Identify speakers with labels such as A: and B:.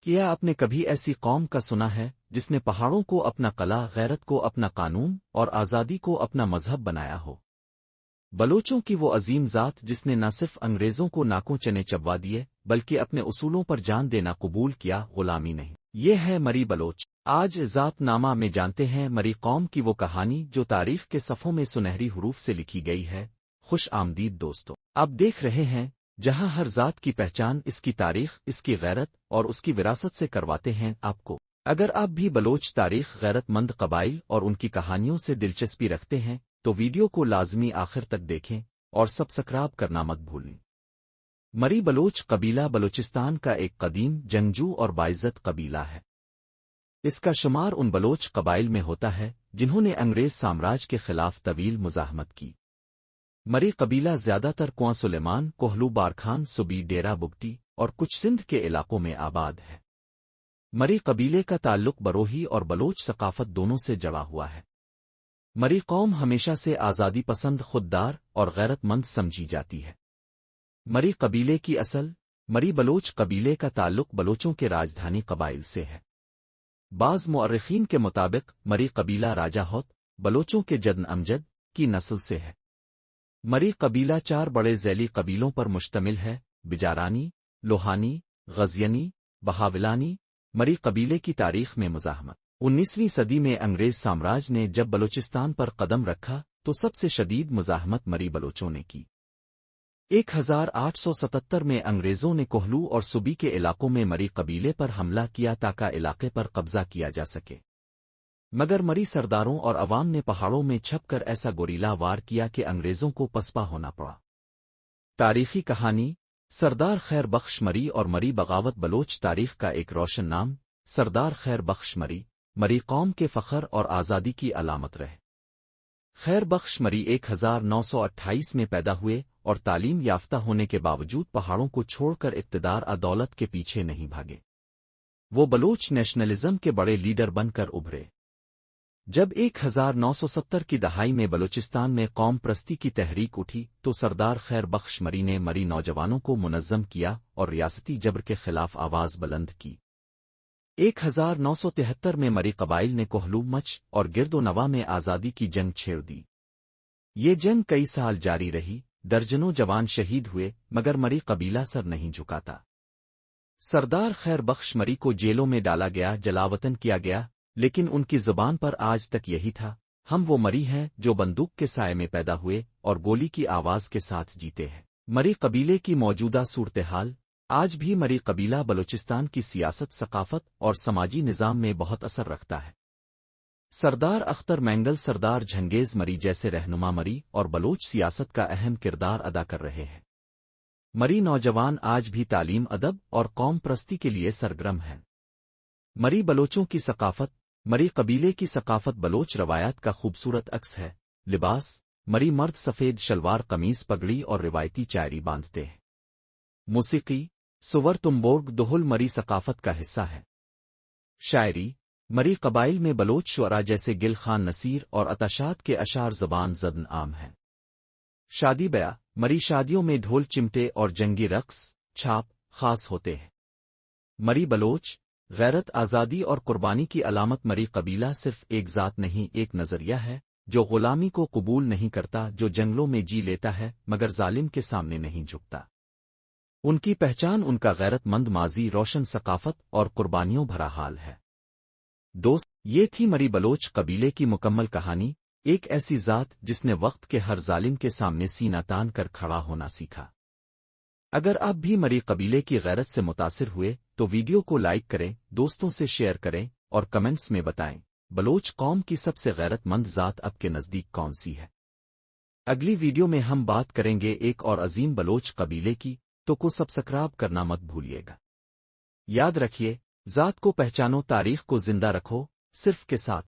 A: کیا آپ نے کبھی ایسی قوم کا سنا ہے جس نے پہاڑوں کو اپنا قلعہ، غیرت کو اپنا قانون اور آزادی کو اپنا مذہب بنایا ہو؟ بلوچوں کی وہ عظیم ذات جس نے نہ صرف انگریزوں کو ناکوں چنے چبوا دیے، بلکہ اپنے اصولوں پر جان دینا قبول کیا، غلامی نہیں۔ یہ ہے مری بلوچ۔ آج ذات نامہ میں جانتے ہیں مری قوم کی وہ کہانی جو تاریخ کے صفوں میں سنہری حروف سے لکھی گئی ہے۔ خوش آمدید دوستوں آپ دیکھ رہے ہیں جہاں ہر ذات کی پہچان، اس کی تاریخ، اس کی غیرت اور اس کی وراثت سے کرواتے ہیں آپ کو۔ اگر آپ بھی بلوچ تاریخ، غیرت مند قبائل اور ان کی کہانیوں سے دلچسپی رکھتے ہیں، تو ویڈیو کو لازمی آخر تک دیکھیں اور سبسکرائب کرنا مت بھولیں۔ مری بلوچ قبیلہ بلوچستان کا ایک قدیم، جنگجو اور باعزت قبیلہ ہے۔ اس کا شمار ان بلوچ قبائل میں ہوتا ہے، جنہوں نے انگریز سامراج کے خلاف طویل مزاحمت کی۔ مری قبیلہ زیادہ تر کنواں سلیمان، کوہلو بارخان سبی ڈیرا بگٹی اور کچھ سندھ کے علاقوں میں آباد ہے۔ مری قبیلے کا تعلق بروہی اور بلوچ ثقافت دونوں سے جڑا ہوا ہے۔ مری قوم ہمیشہ سے آزادی پسند، خوددار اور غیرت مند سمجھی جاتی ہے۔ مری قبیلے کی اصل مری بلوچ قبیلے کا تعلق بلوچوں کے راجدھانی قبائل سے ہے۔ بعض مورخین کے مطابق مری قبیلہ راجہ ہوت بلوچوں کے جدن امجد کی نسل سے ہے۔ مری قبیلہ چار بڑے ذیلی قبیلوں پر مشتمل ہے، بجارانی، لوہانی، غزینی، بہاولانی، مری قبیلے کی تاریخ میں مزاحمت۔ انیسویں صدی میں انگریز سامراج نے جب بلوچستان پر قدم رکھا تو سب سے شدید مزاحمت مری بلوچوں نے کی۔ ایک ہزار آٹھ سو ستتر میں انگریزوں نے کوہلو اور صوبی کے علاقوں میں مری قبیلے پر حملہ کیا تاکہ علاقے پر قبضہ کیا جا سکے۔ مگر مری سرداروں اور عوام نے پہاڑوں میں چھپ کر ایسا گوریلا وار کیا کہ انگریزوں کو پسپا ہونا پڑا۔ تاریخی کہانی، سردار خیر بخش مری اور مری بغاوت بلوچ تاریخ کا ایک روشن نام، سردار خیر بخش مری مری قوم کے فخر اور آزادی کی علامت رہے۔ خیر بخش مری ایک ہزار نو سو اٹھائیس میں پیدا ہوئے اور تعلیم یافتہ ہونے کے باوجود پہاڑوں کو چھوڑ کر اقتدار عدولت کے پیچھے نہیں بھاگے۔ وہ بلوچ نیشنلزم کے بڑے لیڈر بن کر ابھرے۔ جب ایک ہزار نو سو ستر کی دہائی میں بلوچستان میں قوم پرستی کی تحریک اٹھی، تو سردار خیر بخش مری نے مری نوجوانوں کو منظم کیا اور ریاستی جبر کے خلاف آواز بلند کی۔ ایک ہزار نو سو تہتر میں مری قبائل نے کوہلو مچ اور گرد و نوا میں آزادی کی جنگ چھیڑ دی۔ یہ جنگ کئی سال جاری رہی، درجنوں جوان شہید ہوئے، مگر مری قبیلہ سر نہیں جھکاتا۔ سردار خیر بخش مری کو جیلوں میں ڈالا گیا، جلاوطن کیا گیا لیکن ان کی زبان پر آج تک یہی تھا، ہم وہ مری ہیں جو بندوق کے سائے میں پیدا ہوئے اور گولی کی آواز کے ساتھ جیتے ہیں۔ مری قبیلے کی موجودہ صورتحال، آج بھی مری قبیلہ بلوچستان کی سیاست، ثقافت اور سماجی نظام میں بہت اثر رکھتا ہے۔ سردار اختر مینگل، سردار جھنگیز مری جیسے رہنما مری اور بلوچ سیاست کا اہم کردار ادا کر رہے ہیں۔ مری نوجوان آج بھی تعلیم، ادب اور قوم پرستی کے لیے سرگرم ہیں۔ مری بلوچوں کی ثقافت، مری قبیلے کی ثقافت بلوچ روایات کا خوبصورت عکس ہے۔ لباس، مری مرد سفید شلوار قمیض پگڑی اور روایتی چائری باندھتے ہیں۔ موسیقی سور تمبورگ دہل مری ثقافت کا حصہ ہے۔ شاعری، مری قبائل میں بلوچ شعرا جیسے گل خان نصیر اور اتشاد کے اشار زبان زدن عام ہیں۔ شادی بیا مری شادیوں میں ڈھول چمٹے اور جنگی رقص، چھاپ، خاص ہوتے ہیں۔ مری بلوچ غیرت آزادی اور قربانی کی علامت مری قبیلہ صرف ایک ذات نہیں، ایک نظریہ ہے، جو غلامی کو قبول نہیں کرتا، جو جنگلوں میں جی لیتا ہے، مگر ظالم کے سامنے نہیں جھکتا۔ ان کی پہچان، ان کا غیرت مند ماضی، روشن ثقافت اور قربانیوں بھرا حال ہے۔ دوست، یہ تھی مری بلوچ قبیلے کی مکمل کہانی، ایک ایسی ذات جس نے وقت کے ہر ظالم کے سامنے سینہ تان کر کھڑا ہونا سیکھا۔ اگر آپ بھی مری قبیلے کی غیرت سے متاثر ہوئے، تو ویڈیو کو لائک کریں، دوستوں سے شیئر کریں اور کمنٹس میں بتائیں، بلوچ قوم کی سب سے غیرت مند ذات اب کے نزدیک کون سی ہے؟ اگلی ویڈیو میں ہم بات کریں گے ایک اور عظیم بلوچ قبیلے کی، تو کو سبسکرائب کرنا مت بھولیے گا۔ یاد رکھیے، ذات کو پہچانو، تاریخ کو زندہ رکھو، صرف کے ساتھ۔